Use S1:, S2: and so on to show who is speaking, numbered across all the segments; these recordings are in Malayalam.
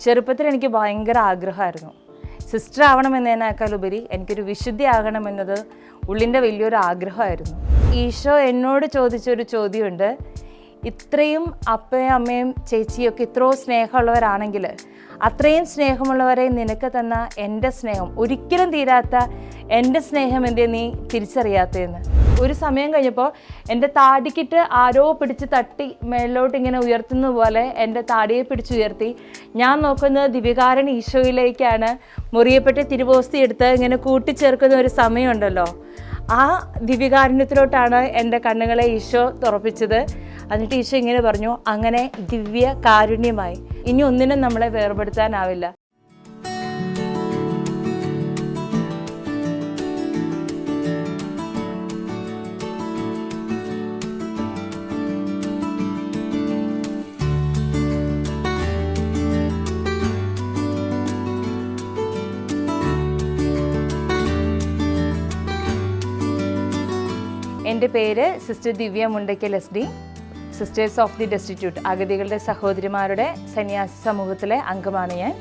S1: ചെറുപ്പത്തിൽ എനിക്ക് ഭയങ്കര ആഗ്രഹമായിരുന്നു. സിസ്റ്റർ ആവണമെന്നതിനേക്കാൾ ഉപരി എനിക്കൊരു വിശുദ്ധി ആകണമെന്നത് ഉള്ളിന്റെ വലിയൊരു ആഗ്രഹമായിരുന്നു. ഈശോ എന്നോട് ചോദിച്ചൊരു ചോദ്യമുണ്ട്. ഇത്രയും അപ്പയും അമ്മയും ചേച്ചിയൊക്കെ ഇത്രയോ സ്നേഹമുള്ളവരാണെങ്കിൽ അത്രയും സ്നേഹമുള്ളവരെ നിനക്ക് തന്ന എന്റെ സ്നേഹം. ഒരിക്കലും തീരാത്ത എന്റെ സ്നേഹം എന്തേ നീ തിരിച്ചറിയാത്തതെന്ന്. ഒരു സമയം കഴിഞ്ഞപ്പോൾ എന്റെ താടിക്കിട്ട് ആരോ പിടിച്ച് തട്ടി മേളിലോട്ട് ഇങ്ങനെ ഉയർത്തുന്ന പോലെ എന്റെ താടിയെ പിടിച്ചുയർത്തി ഞാൻ നോക്കുന്നത് ദിവ്യകാരൻ ഈശോയിലേക്കാണ്. മുറിയപ്പെട്ട് തിരുവോസ്തി എടുത്ത് ഇങ്ങനെ കൂട്ടിച്ചേർക്കുന്ന ഒരു സമയമുണ്ടല്ലോ. ആ ദിവ്യകാരുണ്യത്തിലോട്ടാണ് എന്റെ കണ്ണുകളെ ഈശോ തുറപ്പിച്ചത്. എന്നിട്ട് ഈശോ ഇങ്ങനെ പറഞ്ഞു അങ്ങനെ ദിവ്യ കാരുണ്യമായി ഇനി ഒന്നിനും നമ്മളെ വേർപെടുത്താനാവില്ല. എന്റെ പേര് sister Divya Mundackal S D sisters of the destitute അഗതികളുടെ സഹോദരിമാരുടെ സന്യാസി സമൂഹത്തിലെ അംഗമാണ് ഞാൻ.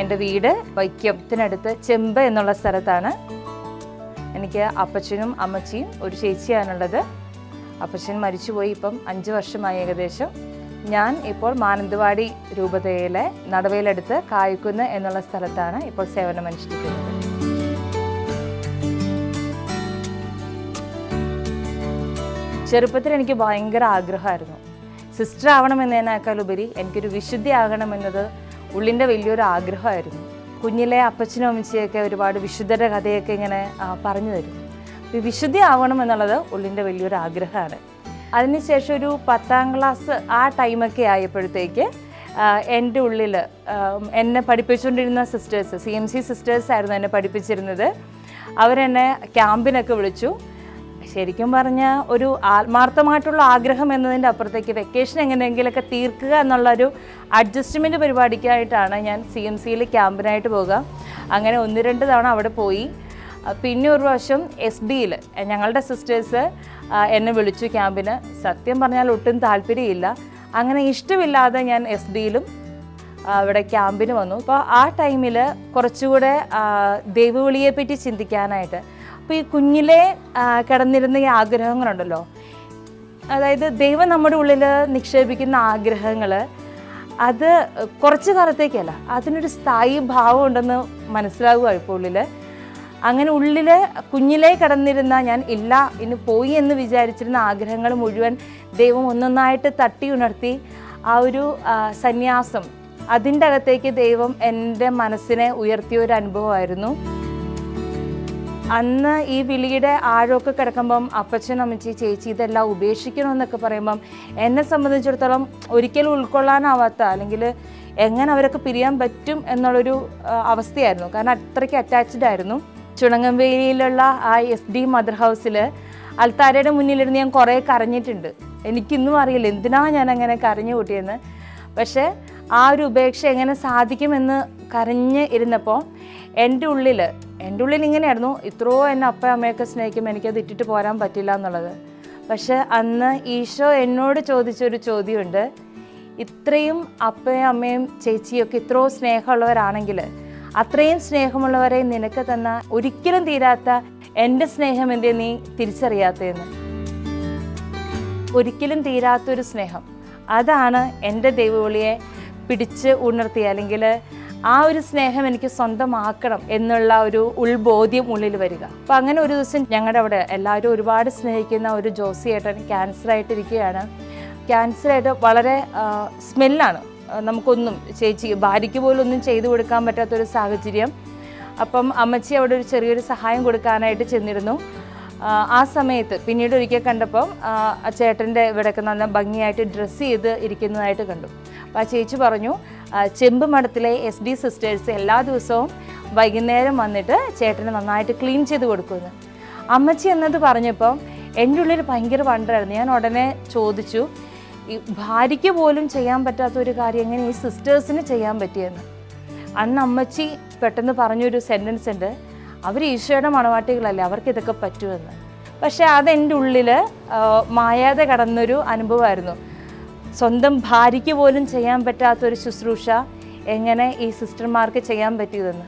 S1: എന്റെ വീട് വൈക്കത്തിനടുത്ത് ചെമ്പ് എന്നുള്ള സ്ഥലത്താണ്. എനിക്ക് അപ്പച്ചനും അമ്മച്ചിയും ഒരു ചേച്ചിയാണുള്ളത്. അപ്പച്ചൻ മരിച്ചുപോയി ഇപ്പം അഞ്ച് വർഷമായി ഏകദേശം. ഞാൻ ഇപ്പോൾ മാനന്തവാടി രൂപതയിലെ നടവയിലടുത്ത് കായ്ക്കുന്ന് എന്നുള്ള സ്ഥലത്താണ് ഇപ്പോൾ സേവനമനുഷ്ഠിക്കുന്നത്. ചെറുപ്പത്തിൽ എനിക്ക് ഭയങ്കര ആഗ്രഹമായിരുന്നു. സിസ്റ്റർ ആവണമെന്നതിനേക്കാൾ ഉപരി എനിക്കൊരു വിശുദ്ധി ആകണമെന്നത് ഉള്ളിന്റെ വലിയൊരു ആഗ്രഹമായിരുന്നു. കുഞ്ഞിലെ അപ്പച്ചനും അമ്മച്ചിയൊക്കെ ഒരുപാട് വിശുദ്ധരുടെ കഥയൊക്കെ ഇങ്ങനെ പറഞ്ഞു തരും. ഈ വിശുദ്ധി ആവണം എന്നുള്ളത് ഉള്ളിന്റെ വലിയൊരു ആഗ്രഹമാണ്. അതിനുശേഷം ഒരു പത്താം ക്ലാസ് ആ ടൈമൊക്കെ ആയപ്പോഴത്തേക്ക് എന്റെ ഉള്ളിൽ എന്നെ പഠിപ്പിച്ചുകൊണ്ടിരുന്ന sisters C M C sisters ആയിരുന്നു എന്നെ പഠിപ്പിച്ചിരുന്നത്. അവരെന്നെ ക്യാമ്പിനൊക്കെ വിളിച്ചു. ശരിക്കും പറഞ്ഞാൽ ഒരു ആത്മാർത്ഥമായിട്ടുള്ള ആഗ്രഹം എന്നതിന്റെ അപ്പുറത്തേക്ക് വെക്കേഷൻ എങ്ങനെയെങ്കിലൊക്കെ തീർക്കുക എന്നുള്ളൊരു അഡ്ജസ്റ്റ്മെന്റ് പരിപാടിക്കായിട്ടാണ് ഞാൻ സി എം സിയിൽ ക്യാമ്പിനായിട്ട് പോകുക അങ്ങനെ ഒന്ന് രണ്ട് തവണ അവിടെ പോയി. പിന്നെ ഒരു പ്രാവശ്യം എസ് ഡിയിൽ ഞങ്ങളുടെ സിസ്റ്റേഴ്സ് എന്നെ വിളിച്ചു ക്യാമ്പിന്. സത്യം പറഞ്ഞാൽ ഒട്ടും താല്പര്യമില്ല. അങ്ങനെ ഇഷ്ടമില്ലാതെ ഞാൻ എസ് ഡിയിലും അവിടെ ക്യാമ്പിന് വന്നു. അപ്പോൾ ആ ടൈമിൽ കുറച്ചുകൂടെ ദൈവവിളിയെപ്പറ്റി ചിന്തിക്കാനായിട്ട് അപ്പോൾ ഈ കുഞ്ഞിലെ കിടന്നിരുന്ന ഈ ആഗ്രഹങ്ങളുണ്ടല്ലോ. അതായത് ദൈവം നമ്മുടെ ഉള്ളിൽ നിക്ഷേപിക്കുന്ന ആഗ്രഹങ്ങൾ അത് കുറച്ച് കാലത്തേക്കല്ല അതിനൊരു സ്ഥായി ഭാവം ഉണ്ടെന്ന് മനസ്സിലാകുക ഇപ്പോൾ ഉള്ളിൽ അങ്ങനെ ഉള്ളിൽ കുഞ്ഞിലേ കിടന്നിരുന്ന ഞാൻ ഇല്ല ഇനി പോയി എന്ന് വിചാരിച്ചിരുന്ന ആഗ്രഹങ്ങൾ മുഴുവൻ ദൈവം ഒന്നൊന്നായിട്ട് തട്ടി ഉണർത്തി ആ ഒരു സന്യാസം. അതിന്റെ അകത്തേക്ക് ദൈവം എന്റെ മനസ്സിനെ ഉയർത്തിയ ഒരു അനുഭവമായിരുന്നു. അന്ന് ഈ വിളിയുടെ ആഴമൊക്കെ കിടക്കുമ്പം അപ്പച്ചൻ അമ്മച്ചി ചേച്ചി ഇതെല്ലാം ഉപേക്ഷിക്കണമെന്നൊക്കെ പറയുമ്പം എന്നെ സംബന്ധിച്ചിടത്തോളം ഒരിക്കലും ഉൾക്കൊള്ളാനാവാത്ത അല്ലെങ്കിൽ എങ്ങനെ അവരൊക്കെ പിരിയാൻ പറ്റും എന്നുള്ളൊരു അവസ്ഥയായിരുന്നു. കാരണം അത്രയ്ക്ക് അറ്റാച്ച്ഡ് ആയിരുന്നു. ചുണങ്ങംവേലിയിലുള്ള ആ എസ് ഡി മദർ ഹൗസിൽ അൽത്താരയുടെ മുന്നിലിരുന്ന് ഞാൻ കുറേ കരഞ്ഞിട്ടുണ്ട്. എനിക്കിന്നും അറിയില്ല എന്തിനാ ഞാൻ അങ്ങനെ കരഞ്ഞു കൂട്ടിയെന്ന്. പക്ഷേ ആ ഒരു ഉപേക്ഷ എങ്ങനെ സാധിക്കുമെന്ന് കരഞ്ഞ് ഇരുന്നപ്പോൾ എന്റെ ഉള്ളിൽ എന്റെ ഉള്ളിൽ ഇങ്ങനെയായിരുന്നു. ഇത്രയോ എന്നെ അപ്പയും അമ്മയൊക്കെ സ്നേഹിക്കും എനിക്കത് ഇട്ടിട്ട് പോരാൻ പറ്റില്ല എന്നുള്ളത്. പക്ഷെ അന്ന് ഈശോ എന്നോട് ചോദിച്ചൊരു ചോദ്യമുണ്ട്. ഇത്രയും അപ്പയും അമ്മയും ചേച്ചിയൊക്കെ ഇത്രയോ സ്നേഹമുള്ളവരാണെങ്കിൽ അത്രയും സ്നേഹമുള്ളവരെ നിനക്ക് തന്ന ഒരിക്കലും തീരാത്ത എന്റെ സ്നേഹം എന്തേ നീ തിരിച്ചറിയാത്തതെന്ന്? ഒരിക്കലും തീരാത്തൊരു സ്നേഹം. അതാണ് എന്റെ ദൈവവിളിയെ പിടിച്ച് ഉണർത്തി അല്ലെങ്കിൽ ആ ഒരു സ്നേഹം എനിക്ക് സ്വന്തമാക്കണം എന്നുള്ള ഒരു ഉൾബോധ്യം ഉള്ളിൽ വരിക. അപ്പം അങ്ങനെ ഒരു ദിവസം ഞങ്ങളുടെ അവിടെ എല്ലാവരും ഒരുപാട് സ്നേഹിക്കുന്ന ഒരു ജോസിയേട്ടൻ ക്യാൻസറായിട്ടിരിക്കുകയാണ് ക്യാൻസറായിട്ട് വളരെ സ്മെല്ലാണ്. നമുക്കൊന്നും ചേച്ചി ഭാര്യയ്ക്ക് പോലും ഒന്നും ചെയ്തു കൊടുക്കാൻ പറ്റാത്തൊരു സാഹചര്യം. അപ്പം അമ്മച്ചി അവിടെ ഒരു ചെറിയൊരു സഹായം കൊടുക്കാനായിട്ട് ചെന്നിരുന്നു. ആ, സമയത്ത് പിന്നീട് ഒരിക്കൽ കണ്ടപ്പം ചേട്ടന്റെ ഇവിടെയൊക്കെ നല്ല ഭംഗിയായിട്ട് ഡ്രസ്സ് ചെയ്ത് ഇരിക്കുന്നതായിട്ട് കണ്ടു. അപ്പോൾ ആ ചേച്ചി പറഞ്ഞു ചെമ്പ് മഠത്തിലെ എസ് ഡി സിസ്റ്റേഴ്സ് എല്ലാ ദിവസവും വൈകുന്നേരം വന്നിട്ട് ചേട്ടന് നന്നായിട്ട് ക്ലീൻ ചെയ്ത് കൊടുക്കുമെന്ന്. അമ്മച്ചി എന്നത് പറഞ്ഞപ്പം എന്റെ ഉള്ളിൽ ഭയങ്കര വണ്ടറായിരുന്നു. ഞാൻ ഉടനെ ചോദിച്ചു ഈ ഭാര്യയ്ക്ക് പോലും ചെയ്യാൻ പറ്റാത്ത ഒരു കാര്യം എങ്ങനെ ഈ സിസ്റ്റേഴ്സിന് ചെയ്യാൻ പറ്റിയെന്ന്? അന്ന് അമ്മച്ചി പെട്ടെന്ന് പറഞ്ഞൊരു സെന്റൻസ് ഉണ്ട് അവർ ഈശോയുടെ മണവാട്ടികളല്ലേ അവർക്ക് ഇതൊക്കെ പറ്റുമെന്ന്. പക്ഷേ അതെന്റെ ഉള്ളിൽ മായാതെ കടന്നൊരു അനുഭവമായിരുന്നു. സ്വന്തം ഭാര്യയ്ക്ക് പോലും ചെയ്യാൻ പറ്റാത്തൊരു ശുശ്രൂഷ എങ്ങനെ ഈ സിസ്റ്റർമാർക്ക് ചെയ്യാൻ പറ്റിയതെന്ന്.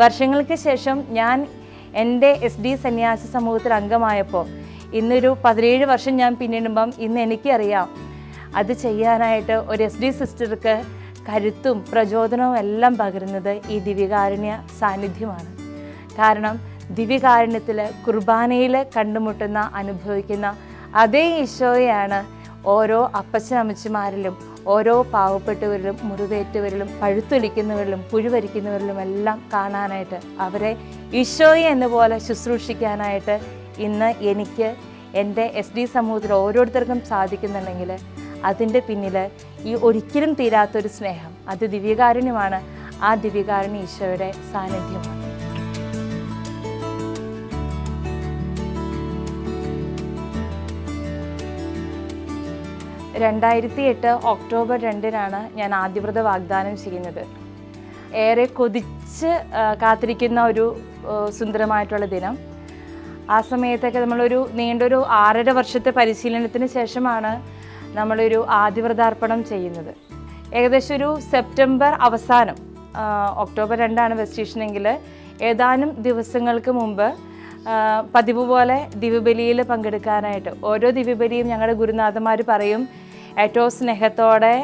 S1: വർഷങ്ങൾക്ക് ശേഷം ഞാൻ എന്റെ എസ് ഡി സന്യാസി സമൂഹത്തിൽ അംഗമായപ്പോൾ ഇന്നൊരു പതിനേഴ് വർഷം ഞാൻ പിന്നിടുമ്പം ഇന്ന് എനിക്കറിയാം അത് ചെയ്യാനായിട്ട് ഒരു എസ് ഡി സിസ്റ്റർക്ക് കരുത്തും പ്രചോദനവും എല്ലാം പകരുന്നത് ഈ ദിവ്യകാരുണ്യ സാന്നിധ്യമാണ്. കാരണം ദിവ്യകാരുണ്യത്തിൽ കുർബാനയിൽ കണ്ടുമുട്ടുന്ന അനുഭവിക്കുന്ന അതേ ഈശോയാണ് ഓരോ അപ്പച്ചനമ്മച്ചിമാരിലും ഓരോ പാവപ്പെട്ടവരിലും മുറിവേറ്റവരിലും പഴുത്തൊലിക്കുന്നവരിലും പുഴുവരിക്കുന്നവരിലും എല്ലാം കാണാനായിട്ട് അവരെ ഈശോയെ എന്ന പോലെ ശുശ്രൂഷിക്കാനായിട്ട് ഇന്ന് എനിക്ക് എന്റെ എസ് ഡി സമൂഹത്തിൽ ഓരോരുത്തർക്കും സാധിക്കുന്നുണ്ടെങ്കിൽ അതിന്റെ പിന്നിൽ ഈ ഒരിക്കലും തീരാത്തൊരു സ്നേഹം അത് ദിവ്യകാരുണ്യമാണ് ആ ദിവ്യകാരുണ്യ ഈശോയുടെ സാന്നിധ്യമാണ്. രണ്ടായിരത്തി എട്ട് ഒക്ടോബർ രണ്ടിനാണ് ഞാൻ ആദ്യവ്രത വാഗ്ദാനം ചെയ്യുന്നത്. ഏറെ കൊതിച്ച് കാത്തിരിക്കുന്ന ഒരു സുന്ദരമായിട്ടുള്ള ദിനം. ആ സമയത്തൊക്കെ നമ്മളൊരു നീണ്ടൊരു ആറര വർഷത്തെ പരിശീലനത്തിന് ശേഷമാണ് നമ്മളൊരു ആദ്യവ്രതാർപ്പണം ചെയ്യുന്നത്. ഏകദേശം ഒരു സെപ്റ്റംബർ അവസാനം ഒക്ടോബർ രണ്ടാണ് വെസ്റ്റേഷനെങ്കിൽ ഏതാനും ദിവസങ്ങൾക്ക് മുമ്പ് പതിവ് പോലെ ദിവ്യബലിയിൽ പങ്കെടുക്കാനായിട്ട് ഓരോ ദിവ്യബലിയും ഞങ്ങളുടെ ഗുരുനാഥന്മാർ പറയും ഏറ്റവും സ്നേഹത്തോടെ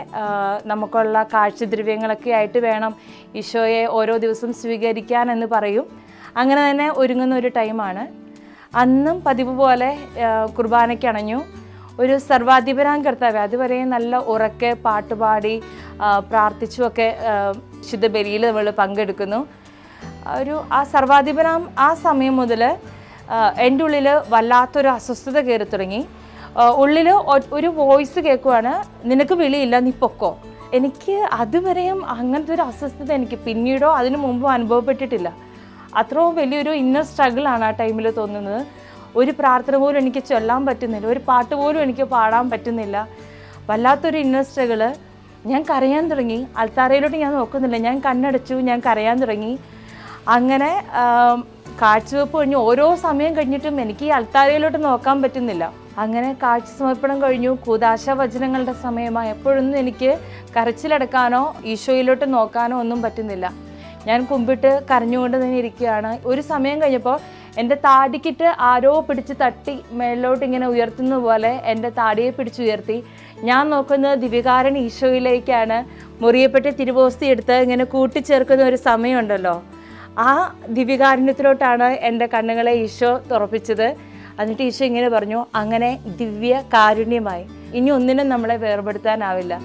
S1: നമുക്കുള്ള കാഴ്ചദ്രവ്യങ്ങളൊക്കെ ആയിട്ട് വേണം ഈശോയെ ഓരോ ദിവസവും സ്വീകരിക്കാൻ എന്ന് പറയും. അങ്ങനെ തന്നെ ഒരുങ്ങുന്ന ഒരു ടൈമാണ്. അന്നും പതിവ് പോലെ ആ, കുർബാനയ്ക്ക് അണഞ്ഞു. ഒരു സർവാധിപരാൻ കർത്താവ് അതുവരെ നല്ല ഉറക്കെ പാട്ടുപാടി പ്രാർത്ഥിച്ചുമൊക്കെ ശുദ്ധ ബലിയിൽ നമ്മൾ പങ്കെടുക്കുന്നു. ഒരു ആ സർവാധിപനാം ആ സമയം മുതൽ എന്റെ ഉള്ളിൽ വല്ലാത്തൊരു അസ്വസ്ഥത കയറി തുടങ്ങി. ഉള്ളിൽ ഒരു വോയിസ് കേൾക്കുവാണ് നിനക്ക് വിളിയില്ല നീ പൊക്കോ. എനിക്ക് അതുവരെയും അങ്ങനത്തെ ഒരു അസ്വസ്ഥത എനിക്ക് പിന്നീടോ അതിനു മുമ്പോ അനുഭവപ്പെട്ടിട്ടില്ല. അത്രയും വലിയൊരു ഇന്നർ സ്ട്രഗിൾ ആണ് ആ ടൈമിൽ തോന്നുന്നത്. ഒരു പ്രാർത്ഥന പോലും എനിക്ക് ചൊല്ലാൻ പറ്റുന്നില്ല ഒരു പാട്ട് പോലും എനിക്ക് പാടാൻ പറ്റുന്നില്ല. വല്ലാത്തൊരു ഇന്നർ സ്ട്രഗിൾ ഞാൻ കരയാൻ തുടങ്ങി. അൽത്താറയിലോട്ട് ഞാൻ നോക്കുന്നില്ല. ഞാൻ കണ്ണടച്ചു ഞാൻ കരയാൻ തുടങ്ങി. അങ്ങനെ കാഴ്ചവെപ്പ് കഴിഞ്ഞ് ഓരോ സമയം കഴിഞ്ഞിട്ടും എനിക്ക് ഈ അൽത്താരയിലോട്ട് നോക്കാൻ പറ്റുന്നില്ല. അങ്ങനെ കാഴ്ച സമർപ്പണം കഴിഞ്ഞു. കൂതാശ വചനങ്ങളുടെ സമയമായി എപ്പോഴൊന്നും എനിക്ക് കരച്ചിലടക്കാനോ ഈശോയിലോട്ട് നോക്കാനോ ഒന്നും പറ്റുന്നില്ല. ഞാൻ കുമ്പിട്ട് കരഞ്ഞുകൊണ്ട് തന്നെ ഇരിക്കുകയാണ്. ഒരു സമയം കഴിഞ്ഞപ്പോൾ എന്റെ താടിക്കിട്ട് ആരോ പിടിച്ച് തട്ടി മേളിലോട്ട് ഇങ്ങനെ ഉയർത്തുന്ന പോലെ എന്റെ താടിയെ പിടിച്ചുയർത്തി ഞാൻ നോക്കുന്നത് ദിവികാരൻ ഈശോയിലേക്കാണ്. മുറിയപ്പെട്ട് തിരുവോസ്തി എടുത്ത് ഇങ്ങനെ കൂട്ടിച്ചേർക്കുന്ന ഒരു സമയമുണ്ടല്ലോ. ആ ദിവ്യകാരുണ്യത്തിലോട്ടാണ് എന്റെ കണ്ണുകളെ ഈശോ തുറപ്പിച്ചത്. എന്നിട്ട് ടീച്ചർ ഇങ്ങനെ പറഞ്ഞു അങ്ങനെ ദിവ്യ കാരുണ്യമായി. ഇനി ഒന്നിനും നമ്മളെ വേർപെടുത്താനാവില്ല.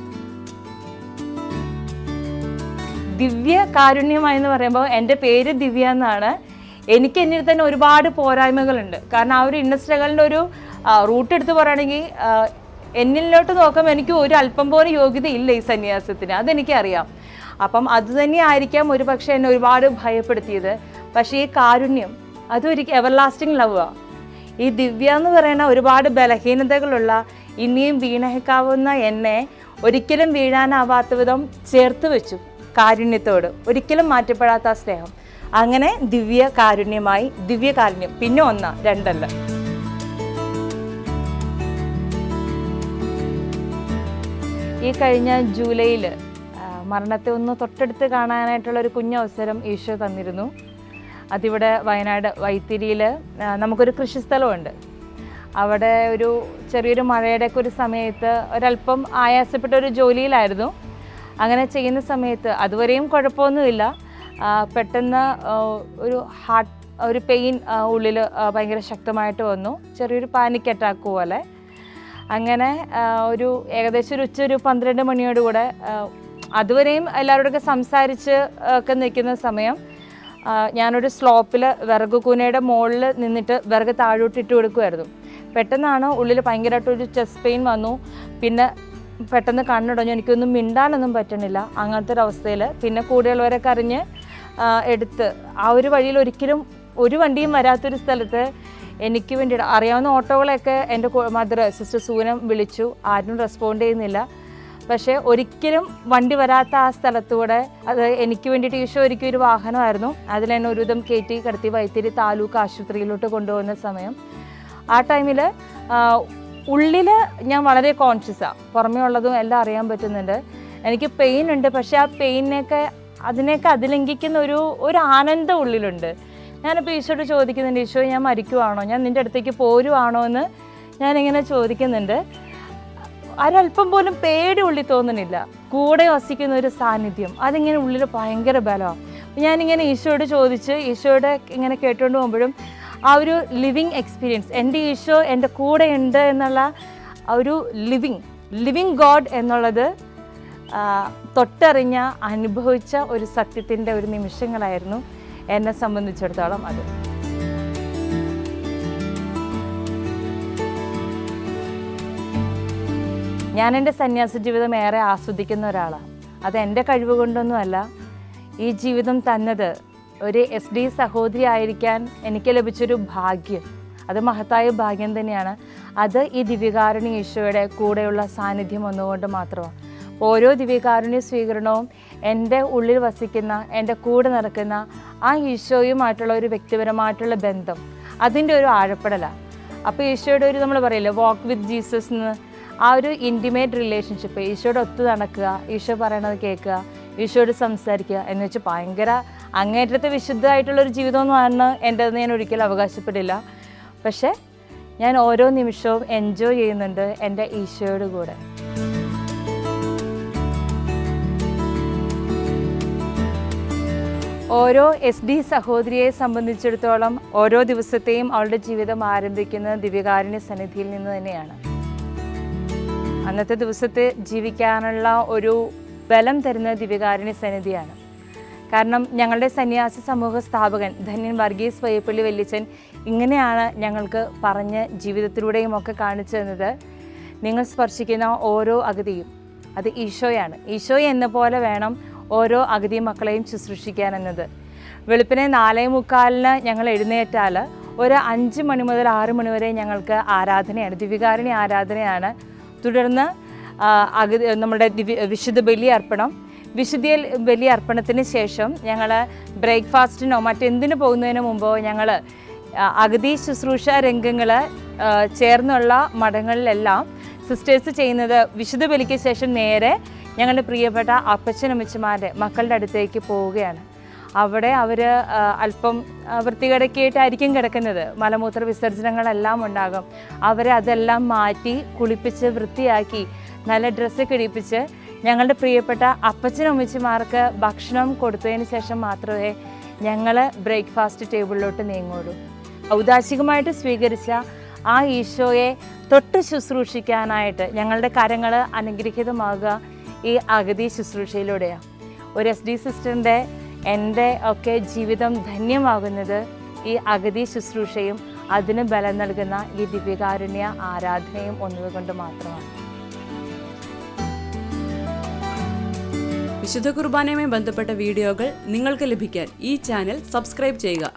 S1: ദിവ്യ കാരുണ്യമായി എന്ന് പറയുമ്പോൾ എന്റെ പേര് ദിവ്യ എന്നാണ്. എനിക്ക് എന്നിൽ തന്നെ ഒരുപാട് പോരായ്മകളുണ്ട്. കാരണം ആ ഒരു ഇൻഡസ്ട്രികളുടെ ഒരു റൂട്ട് എടുത്ത് പറയുകയാണെങ്കിൽ എന്നിലോട്ട് നോക്കുമ്പോൾ എനിക്ക് ഒരു അല്പം പോലും യോഗ്യത ഇല്ല ഈ സന്യാസത്തിന്. അതെനിക്കറിയാം. അപ്പം അത് തന്നെ ആയിരിക്കാം ഒരു പക്ഷേ എന്നെ ഒരുപാട് ഭയപ്പെടുത്തിയത്. പക്ഷേ ഈ കാരുണ്യം അതൊരു എവർലാസ്റ്റിംഗ് ലവാണ് ഈ ദിവ്യ എന്ന് പറയുന്ന ഒരുപാട് ബലഹീനതകളുള്ള ഇനിയും വീണേക്കാവുന്ന എന്നെ ഒരിക്കലും വീഴാനാവാത്ത വിധം ചേർത്ത് വെച്ചു കാരുണ്യത്തോട്. ഒരിക്കലും മാറ്റപ്പെടാത്ത സ്നേഹം. അങ്ങനെ ദിവ്യ കാരുണ്യമായി ദിവ്യ കാരുണ്യം. പിന്നെ ഒന്നാ രണ്ടല്ല. ഈ കഴിഞ്ഞ ജൂലൈയിൽ മരണത്തെ ഒന്ന് തൊട്ടടുത്ത് കാണാനായിട്ടുള്ള ഒരു കുഞ്ഞവസരം ഈശോ തന്നിരുന്നു. അതിവിടെ വയനാട് വൈത്തിരിയിൽ നമുക്കൊരു കൃഷിസ്ഥലമുണ്ട് അവിടെ ഒരു ചെറിയൊരു മഴയുടെ ഒക്കെ ഒരു സമയത്ത് ഒരല്പം ആയാസപ്പെട്ട ഒരു ജോലിയിലായിരുന്നു. അങ്ങനെ ചെയ്യുന്ന സമയത്ത് അതുവരെയും കുഴപ്പമൊന്നുമില്ല. പെട്ടെന്ന് ഒരു ഹാർട്ട് ഒരു പെയിൻ ഉള്ളിൽ ഭയങ്കര ശക്തമായിട്ട് വന്നു. ചെറിയൊരു പാനിക് അറ്റാക്ക് പോലെ. അങ്ങനെ ഒരു ഏകദേശം ഒരു ഉച്ച ഒരു പന്ത്രണ്ട് മണിയോടുകൂടെ അതുവരെയും എല്ലാവരോടൊക്കെ സംസാരിച്ച് ഒക്കെ നിൽക്കുന്ന സമയം ഞാനൊരു സ്ലോപ്പിൽ വിറക് കൂനയുടെ മുകളിൽ നിന്നിട്ട് വിറക് താഴോട്ട് ഇട്ട് കൊടുക്കുമായിരുന്നു പെട്ടെന്നാണ് ഉള്ളിൽ ഭയങ്കരമായിട്ടൊരു ചെസ്റ്റ് പെയിൻ വന്നു. പിന്നെ പെട്ടെന്ന് കണ്ണിടഞ്ഞു. എനിക്കൊന്നും മിണ്ടാനൊന്നും പറ്റണില്ല. അങ്ങനത്തെ ഒരു അവസ്ഥയിൽ പിന്നെ കൂടെയുള്ളവരൊക്കെ കറിഞ്ഞ് എടുത്ത്. ആ ഒരു വഴിയിൽ ഒരിക്കലും ഒരു വണ്ടിയും വരാത്തൊരു സ്ഥലത്ത് എനിക്ക് വേണ്ടി അറിയാവുന്ന ഓട്ടോകളെയൊക്കെ എന്റെ മദർ സിസ്റ്റർ സൂനം വിളിച്ചു. ആരും റെസ്പോണ്ട് ചെയ്യുന്നില്ല. പക്ഷേ ഒരിക്കലും വണ്ടി വരാത്ത ആ സ്ഥലത്തൂടെ അത് എനിക്ക് വേണ്ടിയിട്ട് ഈശോ ഒരുക്കിയ ഒരു വാഹനമായിരുന്നു. അതിൽ എന്നെ ഒരുവിധം കയറ്റി കിടത്തി വൈത്തിരി താലൂക്ക് ആശുപത്രിയിലോട്ട് കൊണ്ടുപോകുന്ന സമയം. ആ ടൈമിൽ ഉള്ളിൽ ഞാൻ വളരെ കോൺഷ്യസാണ് പുറമേ ഉള്ളതും എല്ലാം അറിയാൻ പറ്റുന്നുണ്ട്. എനിക്ക് പെയിൻ ഉണ്ട്. പക്ഷേ ആ പെയിനൊക്കെ അതിനെയൊക്കെ അതിലംഘിക്കുന്ന ഒരു ഒരു ആനന്ദം ഉള്ളിലുണ്ട്. ഞാനിപ്പോൾ ഈശോയോട് ചോദിക്കുന്നുണ്ട് ഈശോ ഞാൻ മരിക്കുവാണോ? ഞാൻ നിന്റെ അടുത്തേക്ക് പോരുവാണോ? എന്ന് ഞാനിങ്ങനെ ചോദിക്കുന്നുണ്ട്. ഒരല്പം പോലും പേടി ഉള്ളിൽ തോന്നുന്നില്ല. കൂടെ വസിക്കുന്ന ഒരു സാന്നിധ്യം. അതിങ്ങനെ ഉള്ളിൽ ഭയങ്കര ബലമാണ് ഞാനിങ്ങനെ ഈശോയോട് ചോദിച്ച് ഈശോയുടെ ഇങ്ങനെ കേട്ടുകൊണ്ട് പോകുമ്പോഴും ആ ഒരു ലിവിങ് എക്സ്പീരിയൻസ് എന്റെ ഈശോ എന്റെ കൂടെ ഉണ്ട് എന്നുള്ള ഒരു ലിവിങ് ലിവിങ് ഗോഡ് എന്നുള്ളത് തൊട്ടറിഞ്ഞ അനുഭവിച്ച ഒരു സത്യത്തിന്റെ ഒരു നിമിഷങ്ങളായിരുന്നു എന്നെ സംബന്ധിച്ചിടത്തോളം അത്. ഞാൻ എന്റെ സന്യാസ ജീവിതം ഏറെ ആസ്വദിക്കുന്ന ഒരാളാണ് അത് എന്റെ കഴിവ് കൊണ്ടൊന്നുമല്ല ഈ ജീവിതം തന്നത് ഒരു എസ് ഡി സഹോദരി ആയിരിക്കാൻ എനിക്ക് ലഭിച്ചൊരു ഭാഗ്യം. അത് മഹത്തായ ഭാഗ്യം തന്നെയാണ്. അത് ഈ ദിവ്യകാരുണ്യ ഈശോയുടെ കൂടെയുള്ള സാന്നിധ്യം ഒന്നുകൊണ്ട് മാത്രമാണ്. ഓരോ ദിവ്യകാരുണ്യ സ്വീകരണവും എന്റെ ഉള്ളിൽ വസിക്കുന്ന എന്റെ കൂടെ നടക്കുന്ന ആ ഈശോയുമായിട്ടുള്ള ഒരു വ്യക്തിപരമായിട്ടുള്ള ബന്ധം അതിന്റെ ഒരു ആഴപ്പെടലാണ് അപ്പോൾ ഈശോയുടെ ഒരു നമ്മൾ പറയില്ലേ വാക്ക് വിത്ത് ജീസസ് എന്ന് ആ ഒരു ഇന്റിമേറ്റ് റിലേഷൻഷിപ്പ് ഈശോയുടെ ഒത്തു നടക്കുക ഈശോ പറയണത് കേൾക്കുക ഈശോയോട് സംസാരിക്കുക എന്ന് വെച്ച് ഭയങ്കര അങ്ങേറ്റത്തെ വിശുദ്ധമായിട്ടുള്ളൊരു ജീവിതമൊന്നുമാണ് എന്റെതെന്ന് ഞാൻ ഒരിക്കലും അവകാശപ്പെടില്ല. പക്ഷേ ഞാൻ ഓരോ നിമിഷവും എൻജോയ് ചെയ്യുന്നുണ്ട് എന്റെ ഈശോയോട് കൂടെ. ഓരോ എസ് ഡി സഹോദരിയെ സംബന്ധിച്ചിടത്തോളം ഓരോ ദിവസത്തെയും അവളുടെ ജീവിതം ആരംഭിക്കുന്നത് ദിവ്യകാരുണ്യ സന്നിധിയിൽ നിന്ന് തന്നെയാണ്. അന്നത്തെ ദിവസത്തെ ജീവിക്കാനുള്ള ഒരു ബലം തരുന്ന ദിവ്യകാരുണ്യ സന്നിധിയാണ്. കാരണം ഞങ്ങളുടെ സന്യാസി സമൂഹ സ്ഥാപകൻ ധന്യൻ വർഗീസ് വയ്യപ്പള്ളി വല്യച്ചൻ ഇങ്ങനെയാണ് ഞങ്ങൾക്ക് പറഞ്ഞ് ജീവിതത്തിലൂടെയും ഒക്കെ കാണിച്ചു തന്നത്. നിങ്ങൾ സ്പർശിക്കുന്ന ഓരോ അഗതിയും അത് ഈശോയാണ്. ഈശോ എന്ന പോലെ വേണം ഓരോ അഗതി മക്കളെയും ശുശ്രൂഷിക്കാൻ എന്നത്. വെളുപ്പിനെ നാലേ മുക്കാലിന് ഞങ്ങൾ എഴുന്നേറ്റാൽ ഒരു അഞ്ച് മണി മുതൽ ആറ് മണി വരെ ഞങ്ങൾക്ക് ആരാധനയാണ് ദിവ്യകാരുണ്യ ആരാധനയാണ് തുടർന്ന് അഗതി നമ്മുടെ വിശുദ്ധ ബലി അർപ്പണം. വിശുദ്ധ ബലി അർപ്പണത്തിന് ശേഷം ഞങ്ങൾ ബ്രേക്ക്ഫാസ്റ്റിനോ മറ്റെന്തിനു പോകുന്നതിന് മുമ്പോ ഞങ്ങൾ അഗതി ശുശ്രൂഷ രംഗങ്ങൾ ചേർന്നുള്ള മഠങ്ങളിലെല്ലാം സിസ്റ്റേഴ്സ് ചെയ്യുന്നത് വിശുദ്ധ ബലിക്ക് ശേഷം നേരെ ഞങ്ങളുടെ പ്രിയപ്പെട്ട അപ്പച്ചനമ്മച്ചമാരുടെ മക്കളുടെ അടുത്തേക്ക് പോവുകയാണ്. അവിടെ അവർ അല്പം വൃത്തികേടക്കിയിട്ടായിരിക്കും കിടക്കുന്നത്. മലമൂത്ര വിസർജനങ്ങളെല്ലാം ഉണ്ടാകും. അവരെ അതെല്ലാം മാറ്റി കുളിപ്പിച്ച് വൃത്തിയാക്കി നല്ല ഡ്രസ്സ് കിടിപ്പിച്ച് ഞങ്ങളുടെ പ്രിയപ്പെട്ട അപ്പച്ചനും അമ്മച്ചിമാർക്ക് ഭക്ഷണം കൊടുത്തതിന് ശേഷം മാത്രമേ ഞങ്ങൾ ബ്രേക്ക്ഫാസ്റ്റ് ടേബിളിലോട്ട് നീങ്ങുള്ളൂ ഔദാശികമായിട്ട് സ്വീകരിച്ച ആ ഈശോയെ തൊട്ട് ശുശ്രൂഷിക്കാനായിട്ട് ഞങ്ങളുടെ കരങ്ങൾ അനുഗ്രഹീതമാകുക ഈ അഗതി ശുശ്രൂഷയിലൂടെയാണ് ഒരു എസ് ഡി സിസ്റ്ററിന്റെ എന്റെ ഒക്കെ ജീവിതം ധന്യമാകുന്നത് ഈ അഗതി ശുശ്രൂഷയും അതിന് ബലം നൽകുന്ന ഈ ദിവ്യകാരുണ്യ ആരാധനയും ഒന്നുകൊണ്ട് മാത്രമാണ്.
S2: വിശുദ്ധ കുർബാനയുമായി ബന്ധപ്പെട്ട വീഡിയോകൾ നിങ്ങൾക്ക് ലഭിക്കാൻ ഈ ചാനൽ സബ്സ്ക്രൈബ് ചെയ്യുക.